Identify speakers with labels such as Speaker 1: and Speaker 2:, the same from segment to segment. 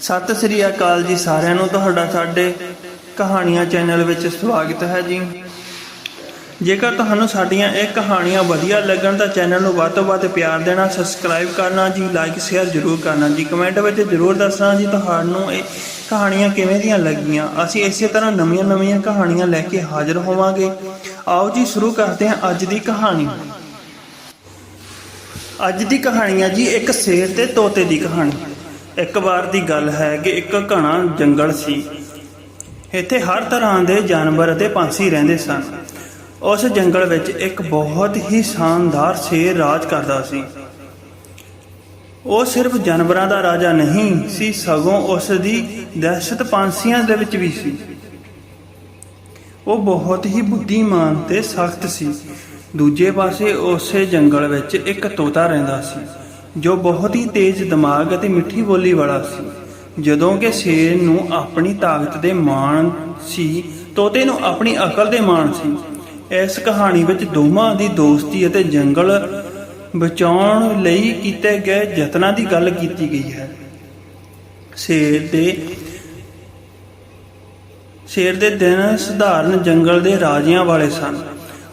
Speaker 1: ਸਤਿ ਸ੍ਰੀ ਅਕਾਲ ਜੀ ਸਾਰਿਆਂ ਨੂੰ ਤੁਹਾਡਾ ਸਾਡੇ ਕਹਾਣੀਆਂ ਚੈਨਲ ਵਿੱਚ ਸਵਾਗਤ ਹੈ ਜੀ। ਜੇਕਰ ਤੁਹਾਨੂੰ ਸਾਡੀਆਂ ਇਹ ਕਹਾਣੀਆਂ ਵਧੀਆ ਲੱਗਣ ਤਾਂ ਚੈਨਲ ਨੂੰ ਵੱਧ ਤੋਂ ਵੱਧ ਪਿਆਰ ਦੇਣਾ ਸਬਸਕ੍ਰਾਈਬ ਕਰਨਾ ਜੀ ਲਾਈਕ ਸ਼ੇਅਰ ਜ਼ਰੂਰ ਕਰਨਾ ਜੀ। ਕਮੈਂਟ ਵਿੱਚ ਜ਼ਰੂਰ ਦੱਸਣਾ ਜੀ ਤੁਹਾਨੂੰ ਇਹ ਕਹਾਣੀਆਂ ਕਿਵੇਂ ਦੀਆਂ ਲੱਗੀਆਂ। ਅਸੀਂ ਇਸੇ ਤਰ੍ਹਾਂ ਨਵੀਆਂ-ਨਵੀਆਂ ਕਹਾਣੀਆਂ ਲੈ ਕੇ ਹਾਜ਼ਰ ਹੋਵਾਂਗੇ। ਆਓ ਜੀ, ਸ਼ੁਰੂ ਕਰਦੇ ਹਾਂ ਅੱਜ ਦੀ ਕਹਾਣੀ। ਅੱਜ ਦੀ ਕਹਾਣੀ ਹੈ ਜੀ ਇੱਕ ਸ਼ੇਰ ਤੇ ਤੋਤੇ ਦੀ ਕਹਾਣੀ। ਇੱਕ ਵਾਰ ਦੀ ਗੱਲ ਹੈ ਕਿ ਇੱਕ ਘਣਾ ਜੰਗਲ ਸੀ। ਇੱਥੇ ਹਰ ਤਰ੍ਹਾਂ ਦੇ ਜਾਨਵਰ ਅਤੇ ਪੰਛੀ ਰਹਿੰਦੇ ਸਨ। ਉਸ ਜੰਗਲ ਵਿੱਚ ਇੱਕ ਬਹੁਤ ਹੀ ਸ਼ਾਨਦਾਰ ਸ਼ੇਰ ਰਾਜ ਕਰਦਾ ਸੀ। ਉਹ ਸਿਰਫ ਜਾਨਵਰਾਂ ਦਾ ਰਾਜਾ ਨਹੀਂ ਸੀ, ਸਗੋਂ ਉਸ ਦੀ ਦਹਿਸ਼ਤ ਪੰਛੀਆਂ ਦੇ ਵਿੱਚ ਵੀ ਸੀ। ਉਹ ਬਹੁਤ ਹੀ ਬੁੱਧੀਮਾਨ ਤੇ ਸਖਤ ਸੀ। ਦੂਜੇ ਪਾਸੇ ਉਸੇ ਜੰਗਲ ਵਿੱਚ ਇੱਕ ਤੋਤਾ ਰਹਿੰਦਾ ਸੀ। ਜੋ ਬਹੁਤ ਹੀ ਤੇਜ਼ ਦਿਮਾਗ ਅਤੇ ਮਿੱਠੀ ਬੋਲੀ ਵਾਲਾ ਸੀ। ਜਦੋਂ ਕਿ ਸ਼ੇਰ ਨੂੰ ਆਪਣੀ ਤਾਕਤ ਦੇ ਮਾਣ ਸੀ, ਤੋਤੇ ਨੂੰ ਆਪਣੀ ਅਕਲ ਦੇ ਮਾਣ ਸੀ। ਇਸ ਕਹਾਣੀ ਵਿੱਚ ਦੋਵਾਂ ਦੀ ਦੋਸਤੀ ਅਤੇ ਜੰਗਲ ਬਚਾਉਣ ਲਈ ਕੀਤੇ ਗਏ ਯਤਨਾਂ ਦੀ ਗੱਲ ਕੀਤੀ ਗਈ ਹੈ। ਸ਼ੇਰ ਦੇ ਸ਼ੇਰ ਦੇ ਦਿਨ ਸਧਾਰਨ ਜੰਗਲ ਦੇ ਰਾਜਿਆਂ ਵਾਲੇ ਸਨ।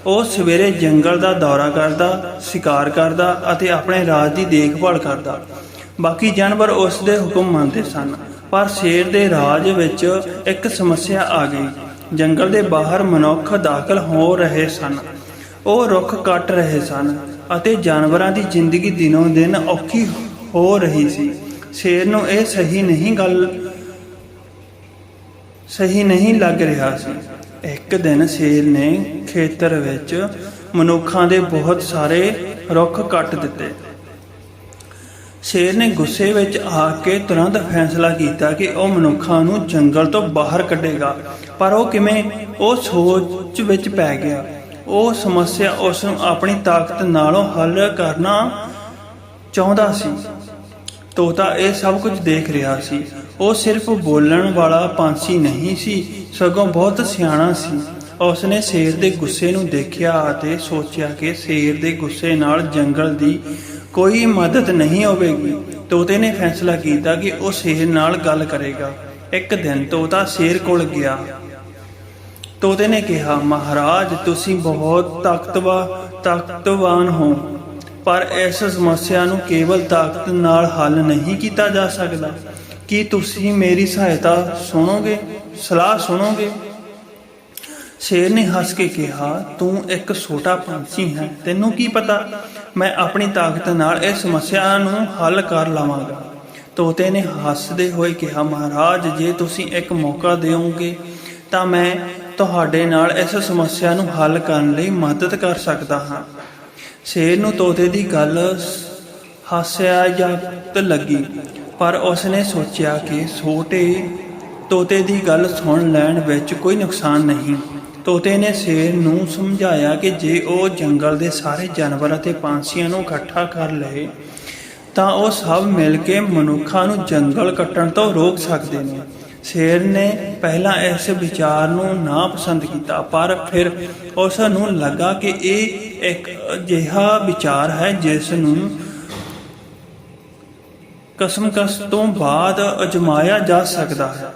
Speaker 1: ਉਹ ਸਵੇਰੇ ਜੰਗਲ ਦਾ ਦੌਰਾ ਕਰਦਾ, ਸ਼ਿਕਾਰ ਕਰਦਾ ਅਤੇ ਆਪਣੇ ਰਾਜ ਦੀ ਦੇਖਭਾਲ ਕਰਦਾ। ਬਾਕੀ ਜਾਨਵਰ ਉਸ ਦੇ ਹੁਕਮ ਮੰਨਦੇ ਸਨ, ਪਰ ਸ਼ੇਰ ਦੇ ਰਾਜ ਵਿੱਚ ਇੱਕ ਸਮੱਸਿਆ ਆ ਗਈ। ਜੰਗਲ ਦੇ ਬਾਹਰ ਮਨੁੱਖ ਦਾਖਲ ਹੋ ਰਹੇ ਸਨ। ਉਹ ਰੁੱਖ ਕੱਟ ਰਹੇ ਸਨ ਅਤੇ ਜਾਨਵਰਾਂ ਦੀ ਜ਼ਿੰਦਗੀ ਦਿਨੋਂ ਦਿਨ ਔਖੀ ਹੋ ਰਹੀ ਸੀ। ਸ਼ੇਰ ਨੂੰ ਇਹ ਸਹੀ ਨਹੀਂ ਗੱਲ, ਸਹੀ ਨਹੀਂ ਲੱਗ ਰਿਹਾ ਸੀ। ਇੱਕ ਦਿਨ ਸ਼ੇਰ ਨੇ ਖੇਤਰ ਵਿੱਚ ਮਨੁੱਖਾਂ ਦੇ ਬਹੁਤ ਸਾਰੇ ਰੁੱਖ ਕੱਟ ਦਿੱਤੇ। ਸ਼ੇਰ ਨੇ ਗੁੱਸੇ ਵਿੱਚ ਆ ਕੇ ਤੁਰੰਤ ਫੈਸਲਾ ਕੀਤਾ ਕਿ ਉਹ ਮਨੁੱਖਾਂ ਨੂੰ ਜੰਗਲ ਤੋਂ ਬਾਹਰ ਕੱਢੇਗਾ, ਪਰ ਉਹ ਕਿਵੇਂ? ਉਹ ਸੋਚ ਵਿੱਚ ਪੈ ਗਿਆ। ਉਹ ਸਮੱਸਿਆ ਉਸ ਨੂੰ ਆਪਣੀ ਤਾਕਤ ਨਾਲੋਂ ਹੱਲ ਕਰਨਾ ਚਾਹੁੰਦਾ ਸੀ। ਤੋਤਾ ਇਹ ਸਭ ਕੁਝ ਦੇਖ ਰਿਹਾ ਸੀ। ਉਹ ਸਿਰਫ ਬੋਲਣ ਵਾਲਾ ਪੰਛੀ ਨਹੀਂ ਸੀ ਸਗੋਂ ਬਹੁਤ ਸਿਆਣਾ ਸੀ। ਉਸਨੇ ਸ਼ੇਰ ਦੇ ਗੁੱਸੇ ਨੂੰ ਦੇਖਿਆ ਅਤੇ ਸੋਚਿਆ ਕਿ ਸ਼ੇਰ ਦੇ ਗੁੱਸੇ ਨਾਲ ਜੰਗਲ ਦੀ ਕੋਈ ਮਦਦ ਨਹੀਂ ਹੋਵੇਗੀ। ਤੋਤੇ ਨੇ ਫੈਸਲਾ ਕੀਤਾ ਕਿ ਉਹ ਸ਼ੇਰ ਨਾਲ ਗੱਲ ਕਰੇਗਾ। ਇੱਕ ਦਿਨ ਤੋਤਾ ਸ਼ੇਰ ਕੋਲ ਗਿਆ। ਤੋਤੇ ਨੇ ਕਿਹਾ, ਮਹਾਰਾਜ, ਤੁਸੀਂ ਬਹੁਤ ਤਾਕਤਵਾ, ਤਾਕਤਵਾਨ ਹੋ। ਪਰ ਇਸ ਸਮੱਸਿਆ ਨੂੰ ਕੇਵਲ ਤਾਕਤ ਨਾਲ ਹੱਲ ਨਹੀਂ ਕੀਤਾ ਜਾ ਸਕਦਾ। ਕੀ ਤੁਸੀਂ ਮੇਰੀ ਸਹਾਇਤਾ ਸੁਣੋਗੇ? ਸਲਾਹ ਸੁਣੋਗੇ? ਸ਼ੇਰ ਨੇ ਹੱਸ ਕੇ ਕਿਹਾ, ਤੂੰ ਇੱਕ ਛੋਟਾ ਪੰਛੀ ਹੈ, ਤੈਨੂੰ ਕੀ ਪਤਾ? ਮੈਂ ਆਪਣੀ ਤਾਕਤ ਨਾਲ ਇਸ ਸਮੱਸਿਆ ਨੂੰ ਹੱਲ ਕਰ ਲਵਾਂਗਾ। ਤੋਤੇ ਨੇ ਹੱਸਦੇ ਹੋਏ ਕਿਹਾ, ਮਹਾਰਾਜ, ਜੇ ਤੁਸੀਂ ਇੱਕ ਮੌਕਾ ਦਿਓਗੇ, ਤਾਂ ਮੈਂ ਤੁਹਾਡੇ ਨਾਲ ਇਸ ਸਮੱਸਿਆ ਨੂੰ ਹੱਲ ਕਰਨ ਲਈ ਮਦਦ ਕਰ ਸਕਦਾ ਹਾਂ। ਸ਼ੇਰ ਨੂੰ ਤੋਤੇ ਦੀ ਗੱਲ ਹਾਸਿਆਯਾਤ ਲੱਗੀ। ਪਰ ਉਸਨੇ ਸੋਚਿਆ ਕਿ ਛੋਟੇ ਤੋਤੇ ਦੀ ਗੱਲ ਸੁਣ ਲੈਣ ਵਿੱਚ ਕੋਈ ਨੁਕਸਾਨ ਨਹੀਂ। ਤੋਤੇ ਨੇ ਸ਼ੇਰ ਨੂੰ ਸਮਝਾਇਆ ਕਿ ਜੇ ਉਹ ਜੰਗਲ ਦੇ ਸਾਰੇ ਜਾਨਵਰ ਅਤੇ ਪੰਛੀਆਂ ਨੂੰ ਇਕੱਠਾ ਕਰ ਲਏ, ਤਾਂ ਉਹ ਸਭ ਮਿਲ ਕੇ ਮਨੁੱਖਾਂ ਨੂੰ ਜੰਗਲ ਕੱਟਣ ਤੋਂ ਰੋਕ ਸਕਦੇ ਨੇ। ਸ਼ੇਰ ਨੇ ਪਹਿਲਾਂ ਇਸ ਵਿਚਾਰ ਨੂੰ ਨਾ ਪਸੰਦ ਕੀਤਾ, ਪਰ ਫਿਰ ਉਸ ਨੂੰ ਲੱਗਾ ਕਿ ਇਹ ਇੱਕ ਅਜਿਹਾ ਵਿਚਾਰ ਹੈ ਜਿਸ ਨੂੰ ਕਸਮ ਕਸ ਤੋਂ ਬਾਅਦ ਅਜਮਾਇਆ ਜਾ ਸਕਦਾ ਹੈ।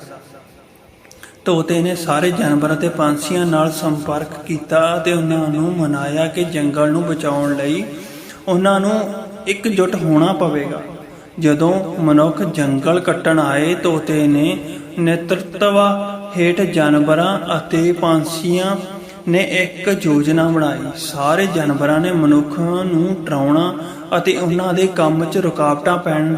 Speaker 1: ਤੋਤੇ ਨੇ ਸਾਰੇ ਜਾਨਵਰਾਂ ਤੇ ਪੰਛੀਆਂ ਨਾਲ ਸੰਪਰਕ ਕੀਤਾ ਤੇ ਉਹਨਾਂ ਨੂੰ ਮਨਾਇਆ ਕਿ ਜੰਗਲ ਨੂੰ ਬਚਾਉਣ ਲਈ ਉਹਨਾਂ ਨੂੰ ਇਕਜੁੱਟ ਹੋਣਾ ਪਵੇਗਾ। ਜਦੋਂ ਮਨੁੱਖ ਜੰਗਲ ਕੱਟਣ ਆਏ ਤੋਤੇ ਨੇ ਨੇਤਰਤਵਾ ਹੇਠ ਜਾਨਵਰਾਂ ਅਤੇ ਪੰਛੀਆਂ ਨੇ ਇੱਕ ਯੋਜਨਾ ਬਣਾਈ। ਸਾਰੇ ਜਾਨਵਰਾਂ ਨੇ ਮਨੁੱਖਾਂ ਨੂੰ ਡਰਾਉਣਾ ਅਤੇ ਉਹਨਾਂ ਦੇ ਕੰਮ 'ਚ ਰੁਕਾਵਟਾਂ ਪੈਣ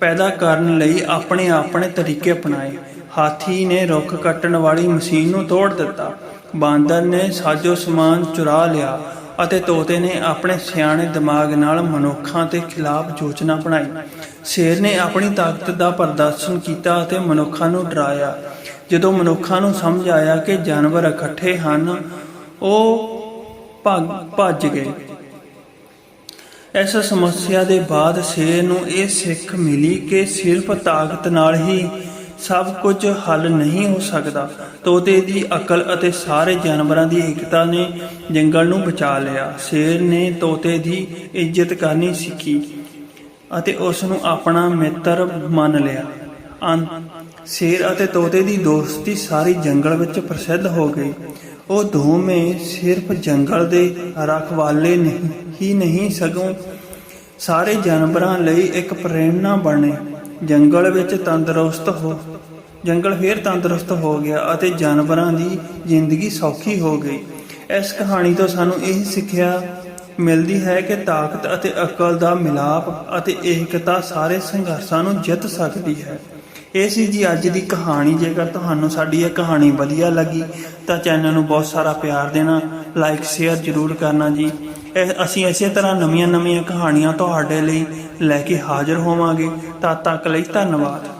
Speaker 1: ਪੈਦਾ ਕਰਨ ਲਈ ਆਪਣੇ ਆਪਣੇ ਤਰੀਕੇ ਅਪਣਾਏ। ਹਾਥੀ ਨੇ ਰੁੱਖ ਕੱਟਣ ਵਾਲੀ ਮਸ਼ੀਨ ਨੂੰ ਤੋੜ ਦਿੱਤਾ। ਬਾਂਦਰ ਨੇ ਸਾਜੋ ਸਮਾਨ ਚੁਰਾ ਲਿਆ ਅਤੇ ਤੋਤੇ ਨੇ ਆਪਣੇ ਸਿਆਣੇ ਦਿਮਾਗ ਨਾਲ ਮਨੁੱਖਾਂ ਦੇ ਖਿਲਾਫ ਯੋਜਨਾ ਬਣਾਈ। ਸ਼ੇਰ ਨੇ ਆਪਣੀ ਤਾਕਤ ਦਾ ਪ੍ਰਦਰਸ਼ਨ ਕੀਤਾ ਅਤੇ ਮਨੁੱਖਾਂ ਨੂੰ ਡਰਾਇਆ। ਜਦੋਂ ਮਨੁੱਖਾਂ ਨੂੰ ਸਮਝ ਆਇਆ ਕਿ ਜਾਨਵਰ ਇਕੱਠੇ ਹਨ, ਉਹ ਭੱਜ ਭੱਜ ਗਏ। ਇਸ ਸਮੱਸਿਆ ਦੇ ਬਾਅਦ ਸ਼ੇਰ ਨੂੰ ਇਹ ਸਿੱਖ ਮਿਲੀ ਕਿ ਸਿਰਫ ਤਾਕਤ ਨਾਲ ਹੀ ਸਭ ਕੁਝ ਹੱਲ ਨਹੀਂ ਹੋ ਸਕਦਾ। ਤੋਤੇ ਦੀ ਅਕਲ ਅਤੇ ਸਾਰੇ ਜਾਨਵਰਾਂ ਦੀ ਏਕਤਾ ਨੇ ਜੰਗਲ ਨੂੰ ਬਚਾ ਲਿਆ। ਸ਼ੇਰ ਨੇ ਤੋਤੇ ਦੀ ਇੱਜ਼ਤ ਕਰਨੀ ਸਿੱਖੀ ਅਤੇ ਉਸ ਨੂੰ ਆਪਣਾ ਮਿੱਤਰ ਮੰਨ ਲਿਆ। ਅੰਤ ਸ਼ੇਰ ਅਤੇ ਤੋਤੇ ਦੀ ਦੋਸਤੀ ਸਾਰੀ ਜੰਗਲ ਵਿੱਚ ਪ੍ਰਸਿੱਧ ਹੋ ਗਈ। ਉਹ ਦੋਵੇਂ ਸਿਰਫ ਜੰਗਲ ਦੇ ਰਖਵਾਲੇ ਨਹੀਂ, ਹੀ ਨਹੀਂ ਸਗੋਂ ਸਾਰੇ ਜਾਨਵਰਾਂ ਲਈ ਇੱਕ ਪ੍ਰੇਰਣਾ ਬਣੇ। ਜੰਗਲ ਵਿੱਚ ਤੰਦਰੁਸਤ ਹੋ, ਜੰਗਲ ਫੇਰ ਤੰਦਰੁਸਤ ਹੋ ਗਿਆ ਅਤੇ ਜਾਨਵਰਾਂ ਦੀ ਜ਼ਿੰਦਗੀ ਸੌਖੀ ਹੋ ਗਈ। ਇਸ ਕਹਾਣੀ ਤੋਂ ਸਾਨੂੰ ਇਹ ਸਿੱਖਿਆ ਮਿਲਦੀ ਹੈ ਕਿ ਤਾਕਤ ਅਤੇ ਅਕਲ ਦਾ ਮਿਲਾਪ ਅਤੇ ਏਕਤਾ ਸਾਰੇ ਸੰਘਰਸ਼ਾਂ ਨੂੰ ਜਿੱਤ ਸਕਦੀ ਹੈ। ਇਹ ਸੀ ਜੀ ਅੱਜ ਦੀ ਕਹਾਣੀ। ਜੇਕਰ ਤੁਹਾਨੂੰ ਸਾਡੀ ਇਹ ਕਹਾਣੀ ਵਧੀਆ ਲੱਗੀ, ਤਾਂ ਚੈਨਲ ਨੂੰ ਬਹੁਤ ਸਾਰਾ ਪਿਆਰ ਦੇਣਾ ਲਾਈਕ ਸ਼ੇਅਰ ਜ਼ਰੂਰ ਕਰਨਾ ਜੀ। ਇਹ ਅਸੀਂ ਇਸੇ ਤਰ੍ਹਾਂ ਨਵੀਆਂ-ਨਵੀਆਂ ਕਹਾਣੀਆਂ ਤੁਹਾਡੇ ਲਈ ਲੈ ਕੇ ਹਾਜ਼ਰ ਹੋਵਾਂਗੇ। ਤਦ ਤੱਕ ਲਈ ਧੰਨਵਾਦ।